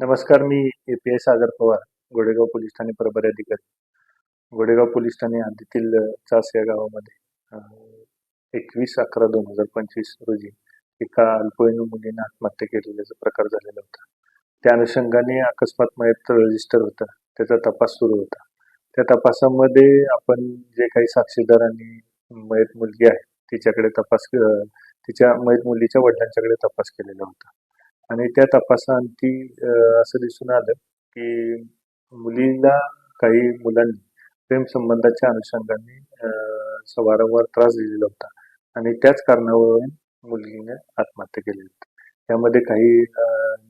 नमस्कार मी A P I Sagar Pawar Godegaon police Thane प्रभारी अधिकारी. गोडेगाव पोलीस ठाणे हद्दीतील चास या गावामध्ये एकवीस अकरा दोन हजार पंचवीस रोजी एका अल्पवयीन मुलीने आत्महत्या केलेल्याचा प्रकार झालेला होता. त्या अनुषंगाने अकस्मात मयत रजिस्टर होता त्याचा तपास सुरू होता. त्या तपासामध्ये आपण जे काही साक्षीदारांनी मयत मुलगी आहे तिच्याकडे तपास तिच्या मयत मुलीच्या वडिलांच्याकडे तपास केलेला होता. आणि त्या तपासाअंती असं दिसून आलं की मुलीला काही मुलांनी प्रेम संबंधाच्या अनुषंगाने अ, वारंवार त्रास दिलेला होता आणि त्याच कारणावरून मुलगीने आत्महत्या केली होती. त्यामध्ये काही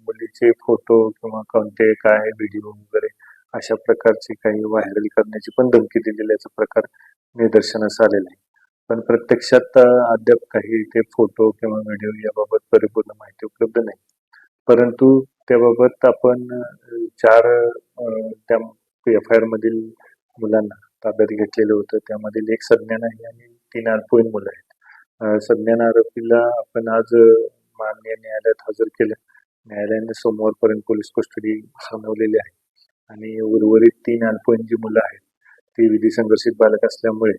मुलीचे फोटो किंवा कोणते काय व्हिडिओ वगैरे अशा प्रकारचे काही व्हायरल करण्याची पण धमकी दिलेल्याचा प्रकार निदर्शनास आलेला आहे. पण प्रत्यक्षात अद्याप काही ते फोटो किंवा व्हिडिओ याबाबत परिपूर्ण माहिती उपलब्ध नाही. परंतु त्याबाबत आपण चार त्या एफ आय आर मधील मुलांना ताब्यात घेतलेलं होतं. त्यामधील एक संज्ञान आहे आणि तीन अल्पवयीन मुलं आहेत. संज्ञान आरोपीला आपण आज माननीय न्यायालयात हजर केलं. न्यायालयाने सोमवारपर्यंत पोलीस कस्टडी सुनावलेली आहे आणि उर्वरित तीन अल्पवयीन जी मुलं आहेत ती विधी संघर्षित बालक असल्यामुळे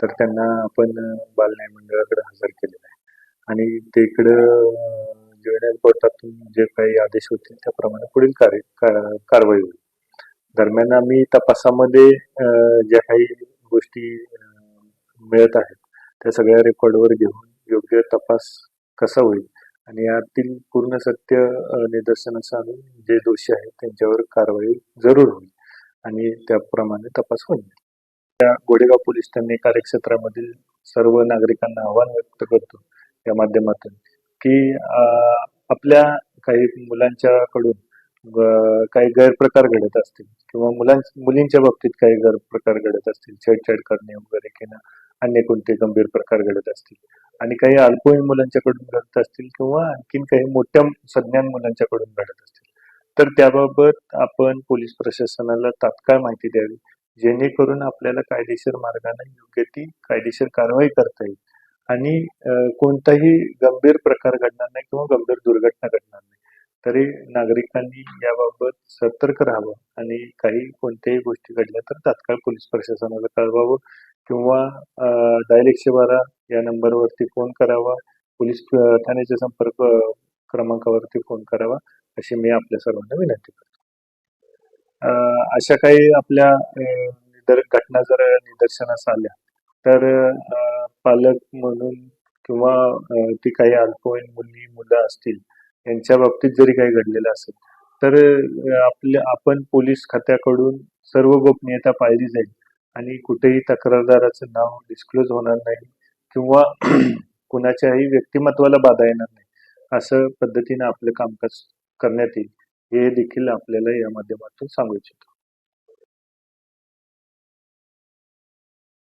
तर त्यांना आपण बाल न्याय मंडळाकडे हजर केलेलं आहे. आणि तिकडं जुवेनाईल कोर्टातून जे काही आदेश होतील त्याप्रमाणे पुढील कार्य का- कारवाई होईल. दरम्यान आम्ही तपासामध्ये ज्या काही गोष्टी मिळत आहेत त्या सगळ्या रेकॉर्डवर घेऊन योग्य तपास कसा होईल आणि यातील पूर्ण सत्य निदर्शनास आणून जे दोषी आहेत त्यांच्यावर कारवाई जरूर होईल आणि त्याप्रमाणे तपास होईल. त्या गोडेगाव पोलीस त्यांनी कार्यक्षेत्रामधील सर्व नागरिकांना आव्हान व्यक्त करतो. या माध्यमातून की आपल्या काही मुलांच्याकडून काही गैरप्रकार घडत असतील किंवा मुलां मुलींच्या बाबतीत काही गैरप्रकार घडत असतील छेडछाड करणे वगैरे किंवा अन्य कोणते गंभीर प्रकार घडत असतील आणि काही अल्पवयीन मुलांच्याकडून घडत असतील किंवा आणखीन काही मोठ्या सज्ञान मुलांच्याकडून घडत असतील. तर त्याबाबत आपण पोलीस प्रशासनाला तात्काळ माहिती द्यावी जेणेकरून आपल्याला कायदेशीर मार्गाने योग्य ती कायदेशीर कारवाई करता येईल. आणि अ, कोणताही गंभीर प्रकार घडणार नाही किंवा गंभीर दुर्घटना घडणार नाही. तरी नागरिकांनी याबाबत सतर्क राहावं आणि काही कोणत्याही गोष्टी घडल्या तर तात्काळ पोलीस प्रशासनाला कळवावं किंवा डायल एकशे बारा या नंबरवरती फोन करावा पोलीस अ, ठाण्याच्या संपर्क अ, क्रमांकावरती फोन करावा अशी मी आपल्या सर्वांना विनंती करतो. अ, अशा काही आपल्या अ, घटना जर निदर्शनास आल्या तर अ, पालक म्हणून किंवा अ, ती काही अल्पवयीन मुली मुलं असतील यांच्या बाबतीत जरी काही घडलेलं असेल तर अ, आपल्या आपण पोलीस खात्याकडून सर्व गोपनीयता पाळली जाईल आणि कुठेही तक्रारदाराचं नाव डिस्क्लोज होणार नाही किंवा कुणाच्याही व्यक्तिमत्वाला बाधा येणार नाही असं पद्धतीनं आपलं कामकाज करण्यात येईल. हे देखील आपल्याला या माध्यमातून सांगू इच्छितो.